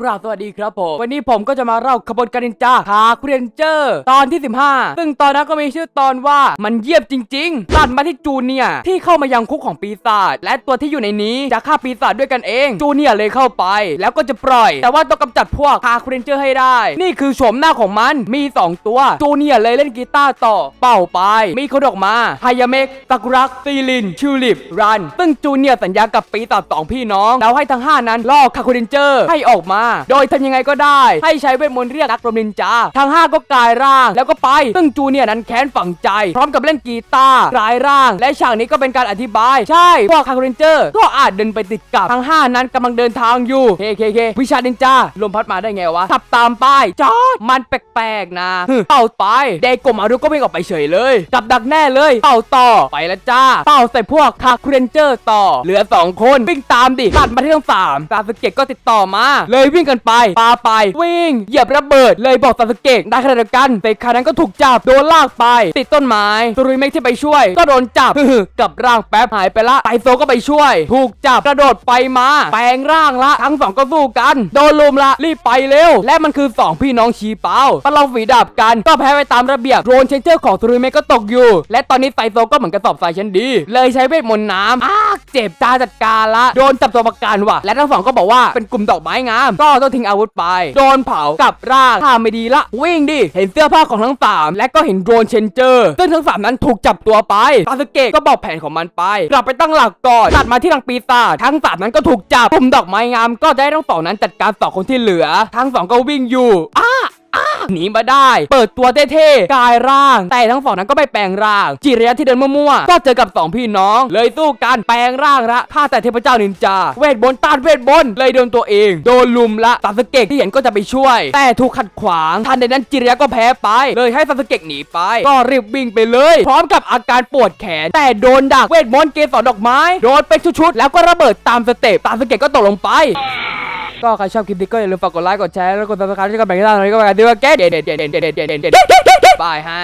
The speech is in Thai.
กราบสวัสดีครับผม วันนี้ผมก็จะมาเล่าขบวนการนินจาคาคุเรนเจอร์ ตอนที่ 15 ซึ่งตอนนั้นก็มีชื่อตอนว่ามันเยียบจริงๆตัดมาที่จูเนียที่เข้ามายังคุกของปีศาจและตัวที่อยู่ในนี้จะฆ่าปีศาจด้วยกันเอง จูเนียเลยเข้าไป แล้วก็จะปล่อย แต่ว่าต้องกำจัดพวกคาคุเรนเจอร์ให้ได้ นี่คือโฉมหน้าของมันมี 2 ตัว จูเนียเลยเล่นกีตาร์ต่อ เป่าไป มีคนออกมาไฮยาเมกตากุรักซีลินชิวลิปรันซึ่งจูเนียสัญญากับปีศาจสองพี่น้องแล้วให้ทั้งห้านั้นล่อคาคุเรนเจอร์ให้ออกมาโดยทำยังไงก็ได้ ให้ใช้เวทมนต์เรียกนักรบนินจาทั้ง5ก็กลายร่างแล้วก็ไป ซึ่งจูเนียนั้นแค้นฝังใจ พร้อมกับเล่นกีตาร์กลายร่าง และฉากนี้ก็เป็นการอธิบาย ใช่พวกคาร์เรนเจอร์ ก็อาจเดินไปติดกับทั้ง5นั้นกำลังเดินทางอยู่เคเคเควิชานินจาลมพัดมาได้ไงวะขับตามป้ายจอดมันแปลกๆนะเป่าไปเดโกมารุก็วิ่ออกไปเฉยเลยกับดักแน่เลยเป่าต่อไปแล้วจ้าเป่าใส่พวกคาร์เรนเจอร์ต่อ เหลือ 2 คนวิ่งตามดิตัดมาที่ทั้งสามซาสเกะก็ติดต่อมาเลยวิ่งกันไปปาไป วิ่ง เหยียบระเบิด เลยบอกซาสเกะได้ขนาดเดียวกันแต่คานั้นก็ถูกจับโดนลากไป ติดต้นไม้ตุรุยเมกที่ไปช่วย ก็โดนจับกับร่างแป๊บหายไปละไตโซก็ไปช่วย ถูกจับกระโดดไปมาแปลงร่างละ ทั้งสองก็สู้กันโดนลุมละรีบไปเร็ว และมันคือสองพี่น้องชีเปาประลองฝีดาบกันก็แพ้ไปตามระเบียบโรนเชนเจอร์ของตุรุยเมกก็ตกอยู่ และตอนนี้ไตโซก็เหมือนกระสอบทรายชั้นดี เลยใช้เวทมนต์น้ำอ้ากเจ็บตาจัดการละ โดนจับตัวประกันว่ะ และทั้งสองก็บอกว่าเป็นกลุ่มดอกไม้งามก็ต้องทิ้งอาวุธไป โดนเผากับร่างท่าไม่ดีละ วิ่งดิ เห็นเสื้อผ้าของทั้งสามและก็เห็นโดรนเชนเจอร์ซึ่งทั้งสามนั้นถูกจับตัวไปซาสึเกะก็บอกแผนของมันไป กลับไปตั้งหลักก่อนตัดมาที่ทางปีศาจทั้งสามนั้นก็ถูกจับกลุ่มดอกไม้งามก็ได้ทั้งสองนั้นจัดการสองคนที่เหลือ ทั้งสองก็วิ่งอยู่อ้า หนีมาได้ เปิดตัวเท่ๆกายร่าง แต่ทั้งสองนั้นก็ไม่แปลงร่าง จิระยะที่เดินมั่วๆก็เจอกับสองพี่น้อง เลยสู้กันแปลงร่างละฆ่าแต่เทพเจ้านินจา เวทบนต้านเวทบนเลยโดนตัวเอง โดนลุมละซาสเกะที่เห็นก็จะไปช่วย แต่ถูกขัดขวางทันใดนั้นจิระยะก็แพ้ไป เลยให้ซาสเกะหนีไป ก็รีบวิ่งไปเลย พร้อมกับอาการปวดแขน แต่โดนดักเวทมนต์เกสรดอกไม้โดนเป็นชุดๆแล้วก็ระเบิดตามสเต็ปซาสเกะก็ตกลงไป ก็ใครชอบคลิปนี้ก็อย่าลืมฝากกดไลค์กดแชร์แล้วกดซับสไครต์ที่กระแบ่งค์ด้านนี้ก็ไปกันด้วยว่าแกเด็ดเด็ดเด็ดเด็ดเด็ดเด็ดเด็ดบายฮะ